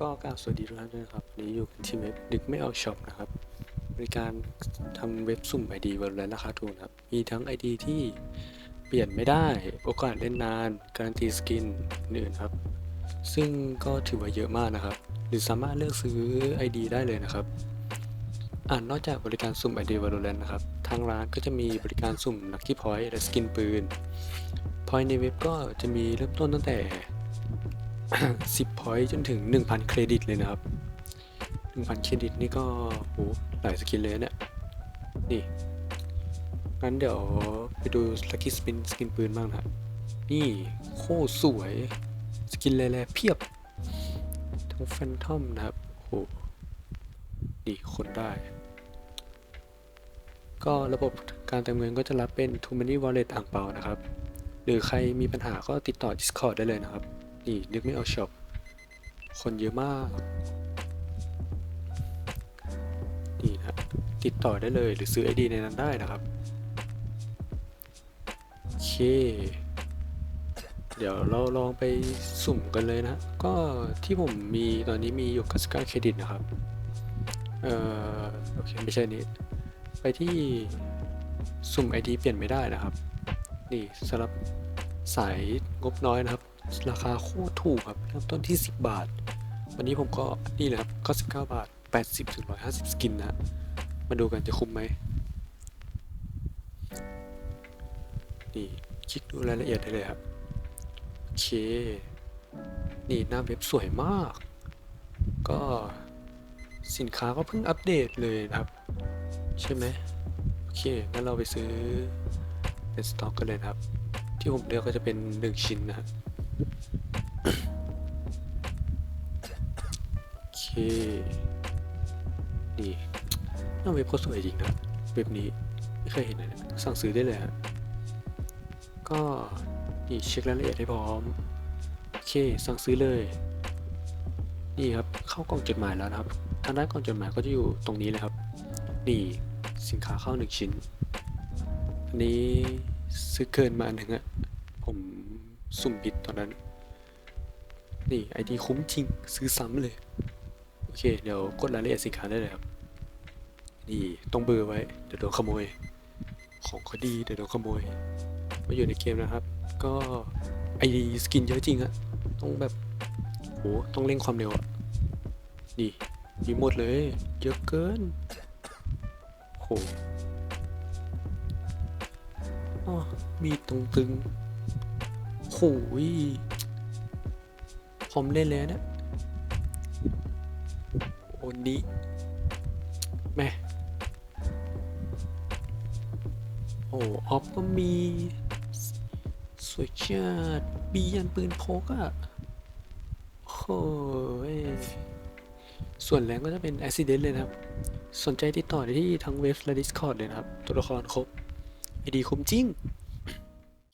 ก็กราบสวัสดีทุกท่านด้วยนะครับวันนี้อยู่กันที่เว็บดึกไม่เอาช็อปนะครับ บริการทำเว็บสุ่ม ID บนและราคาถูกครับ มีทั้ง ID ที่เปลี่ยนไม่ได้ โอกาสเล่นนาน การันตีสกินอื่นครับ ซึ่งก็ถือว่าเยอะมากนะครับ หรือสามารถเลือกซื้อ ID ได้เลยนะครับอ่านอกจากบริการสุ่ม ID Valorant นะครับ ทางร้านก็จะมีบริการสุ่ม Lucky Point และสกินปืน Point ในเว็บก็จะมีเริ่มต้นตั้งแต่ 10 point จนถึง 1,000 เครดิตเลยนะครับ 1,000 เครดิตนี่ก็โหหลายสกินเลยนะเนี่ยนี่ งั้นเดี๋ยวไปดู Lucky Spin สกินปืนบ้างนะนี่โคตรสวย สกินแร่ๆเพียบ ทั้งแฟนทอมนะครับโหนี่คนได้ ก็ระบบการเติมเงินก็จะรับเป็น Too Many Wallet อ่างเปานะครับ หรือใครมีปัญหาก็ติดต่อ Discord ได้เลยนะครับ นี่นึกไม่เอาช็อป คนเยอะมาก นี่นะ ติดต่อได้เลยหรือซื้อ ID ในนั้นได้นะครับ โอเค เดี๋ยวเราลองไปสุ่มกันเลยนะ ก็ที่ผมมีตอนนี้มีอยู่กัสกาเครดิตนะครับ เอ่อ โอเค ไม่ใช่นี้ ไปที่สุ่ม ID เปลี่ยนไม่ได้นะครับ นี่สำหรับสายงบน้อยนะครับ ราคาโคตรถูกครับเริ่มต้นที่ 10 บาท วันนี้ผมก็นี่เลยครับ99 บาท 80ถึง150 สกินนะมาดูกันจะคุ้มไหมนี่คลิกดูรายละเอียดได้เลยครับโอเค นี่หน้าเว็บสวยมาก ก็สินค้าก็เพิ่งอัปเดตเลยครับ ใช่ไหมโอเคงั้นเราไปซื้อเป็นสต็อกกันเลยครับ ที่ผมเลือกก็จะเป็น 1 ชิ้นนะฮะ โอเค นี่หน้าเว็บก็สวยจริงนะ เว็บนี้ไม่เคยเห็นเลยนะสั่งซื้อได้เลยฮะ ก็ นี่เช็ครายละเอียดให้พร้อม โอเค สั่งซื้อเลย นี่ครับ เข้ากล่องจดหมายแล้วนะครับ ทางด้านกล่องจดหมายก็จะอยู่ตรงนี้เลยครับ นี่สินค้าเข้าหนึ่งชิ้น อันนี้ซื้อเกินมาอันหนึ่งอะผม สุ่มผิดตอนนั้น นี่ไอดีคุ้มจริง ซื้อซ้ำเลย โอเค เดี๋ยวกดรายละเอียดสินค้าได้เลยครับ นี่ต้องเบอร์ไว้ เดี๋ยวโดนขโมย ของเขาดี เดี๋ยวโดนขโมย มาอยู่ในเกมนะครับ ก็ไอดีสกินเยอะจริงอะต้องแบบโหต้องเร่งความเร็วอะนี่มีหมดเลย เยอะเกินโหอ้อมีตรงตึง โหยพร้อมเล่นเลยนะโอ้นี้แม่โอ้ออฟก็มี สวยจัดบียันปืนโพกอะโอ้ยส่วนแรงก็จะเป็น Accident เลยนะครับ สนใจติดต่อได้ที่ทั้งเว็บและ Discord เลยนะครับ ตัวละครครบไอดีคุ้มจริง